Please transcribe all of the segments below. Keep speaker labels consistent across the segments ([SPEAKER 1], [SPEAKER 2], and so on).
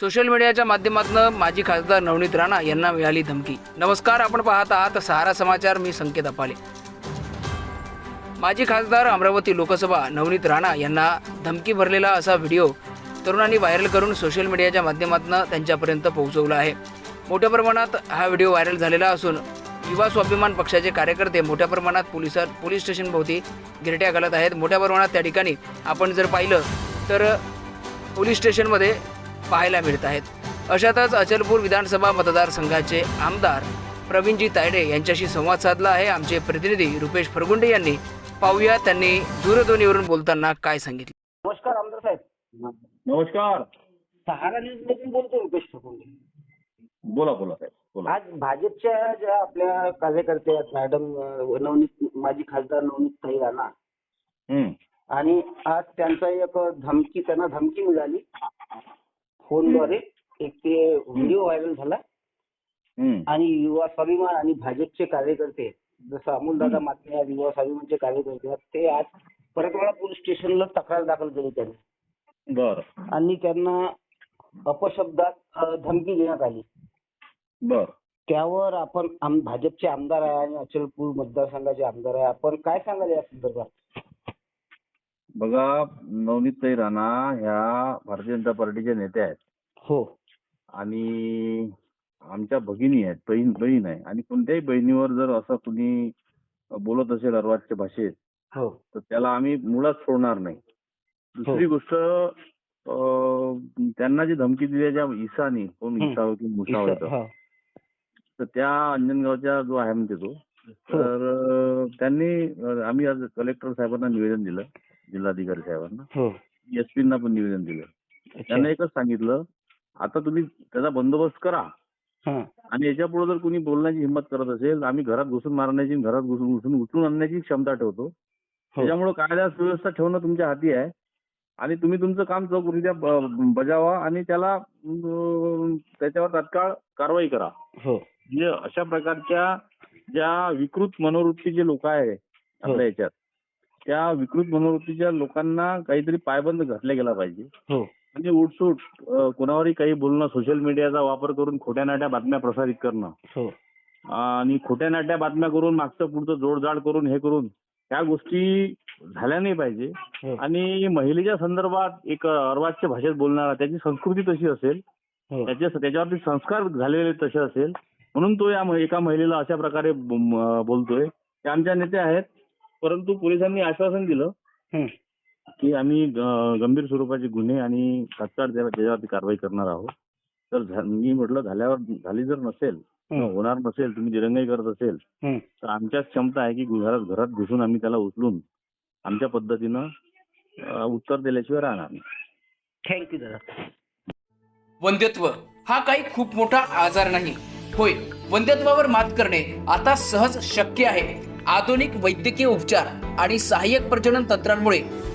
[SPEAKER 1] Social मीडियाच्या माध्यमातून माजी खासदार नवनीत राणा यांना मिळाली धमकी. नमस्कार आपण पाहत आहात सहारा समाचार. मी संकेत अपाले. माजी खासदार अमरावती लोकसभा नवनीत राणा यांना धमकी भरलेला असा व्हिडिओ तरुणांनी व्हायरल करून सोशल मीडियाच्या माध्यमातून त्यांच्यापर्यंत पोहोचवला आहे. मोठ्या प्रमाणात हा व्हिडिओ व्हायरल झालेला असून युवा स्वाभिमान पक्षाचे कार्यकर्ते मोठ्या प्रमाणात पोलिसात पोलीस स्टेशनभोवती गिरट्या घालत आहेत. मोठ्या प्रमाणात त्या ठिकाणी आपण जर पाहिलं तर पोलीस स्टेशनमध्ये पाहायला मिळत आहेत. अशातच अचलपूर विधानसभा मतदारसंघाचे आमदार प्रवीणजी तायडे यांच्याशी संवाद साधला आहे. आमचे प्रतिनिधी रुपेश फरगुंडे यांनी पाहूया. त्यांनी दूरध्वनीवरून बोलताना काय सांगितले?
[SPEAKER 2] नमस्कार आमदार साहेब.
[SPEAKER 3] नमस्कार.
[SPEAKER 2] सहारा न्यूज मधून बोलतो रुपेश ठोकुंडे
[SPEAKER 3] बोला बोला साहेब बोला.
[SPEAKER 2] आज भाजपच्या ज्या आपल्या कार्यकर्त्या आहेत मॅडम नवनीत माजी खासदार नवनीत ताई राणा.
[SPEAKER 3] हम्म.
[SPEAKER 2] आणि आज त्यांचा एक धमकी त्यांना धमकी मिळाली. फोनद्वारे एक ते व्हिडिओ व्हायरल झाला. आणि युवा स्वाभिमान आणि भाजपचे कार्यकर्ते जसं अमोल दादा मात्रे आहेत युवा स्वाभिमानचे कार्यकर्ते आहेत ते आज परतवाडा पोलीस स्टेशनला तक्रार दाखल केली त्यांनी.
[SPEAKER 3] बर.
[SPEAKER 2] आणि त्यांना अपशब्दात धमकी देण्यात आली.
[SPEAKER 3] बर.
[SPEAKER 2] त्यावर आपण भाजपचे आमदार आहे आणि अचलपूर मतदारसंघाचे आमदार आहे. आपण काय सांगाल या संदर्भात?
[SPEAKER 3] बघा नवनीतताई राणा ह्या भारतीय जनता पार्टीच्या नेत्या आहेत.
[SPEAKER 2] हो.
[SPEAKER 3] आणि आमच्या भगिनी आहेत बहीण बहीण आहे. आणि कोणत्याही बहिणीवर जर असं कुणी बोलत असेल अर्वाच्य भाषेत
[SPEAKER 2] हो.
[SPEAKER 3] तर त्याला आम्ही मुळात सोडणार नाही. दुसरी गोष्ट अं, त्यांना जी धमकी दिली ज्या ईसानी कोण
[SPEAKER 2] हम्म.
[SPEAKER 3] ईसा की मुसा होतं
[SPEAKER 2] हा.
[SPEAKER 3] तर त्या अंजनगावच्या जो आहे म्हणते तो तर अं, त्यांनी अं, आम्ही आज कलेक्टर साहेबांना निवेदन दिलं जिल्हाधिकारी साहेबांना.
[SPEAKER 2] हो.
[SPEAKER 3] एसपींना पण निवेदन दिलं.
[SPEAKER 2] अच्छा.
[SPEAKER 3] त्यांना एकच सांगितलं आता तुम्ही त्याचा बंदोबस्त करा.
[SPEAKER 2] हा.
[SPEAKER 3] आणि याच्यापुढे जर कोणी बोलण्याची हिंमत करत असेल आम्ही घरात घुसून मारण्याची घरात घुसून घुसून उचलून आणण्याची क्षमता ठेवतो. त्याच्यामुळे कायदा सुव्यवस्था ठेवणं तुमच्या हाती आहे. आणि तुम्ही तुमचं काम चौकरीत्या बजावा आणि त्याला त्याच्यावर तात्काळ कारवाई करा.
[SPEAKER 2] हो.
[SPEAKER 3] म्हणजे अशा प्रकारच्या ज्या विकृत मनोवृत्तीचे लोक आहे आपल्या याच्यात त्या विकृत मनोवृत्तीच्या लोकांना काहीतरी पायबंद घातला गेला पाहिजे. म्हणजे उठसूट कोणावरही काही बोलणं सोशल मीडियाचा वापर करून खोट्या नाट्या बातम्या प्रसारित करणं.
[SPEAKER 2] हो.
[SPEAKER 3] आणि खोट्या नाट्या बातम्या करून मागचं पुढचं जोडजाड करून हे करून ह्या गोष्टी झाल्या नाही पाहिजे.
[SPEAKER 2] हो.
[SPEAKER 3] आणि महिलेच्या संदर्भात एक अर्वाच्य भाषेत बोलणारा त्याची संस्कृती तशी असेल
[SPEAKER 2] हो.
[SPEAKER 3] त्याच्या त्याच्यावरती संस्कार झालेले तसे असेल म्हणून तो या एका महिलेला अशा प्रकारे बोलतोय. ते आमच्या नेत्या आहेत परंतु पोलिसांनी आश्वासन दिलं. की आम्ही गंभीर स्वरूपाचे गुन्हे आणि तात्काळ त्याला- त्याच्यावरती कारवाई करणार आहोत. तर मी म्हटलं झाल्यावर झाली जर नसेल. होणार नसेल तुम्ही दिरंगाई करत असेल
[SPEAKER 2] हम्म.
[SPEAKER 3] तर आमच्याच क्षमता आहे की घरात घरात घुसून आम्ही त्याला उचलून आमच्या पद्धतीनं उत्तर दिल्याशिवाय राहणार नाही.
[SPEAKER 2] थँक्यू दादा.
[SPEAKER 1] वंध्यत्व हा काही खूप मोठा आजार नाही. होय वंध्यत्वावर मात करणे आता सहज शक्य आहे. आधुनिक वैद्यकीय उपचार आणि सहाय्यक प्रजनन तंत्रांमुळे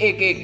[SPEAKER 1] एक एक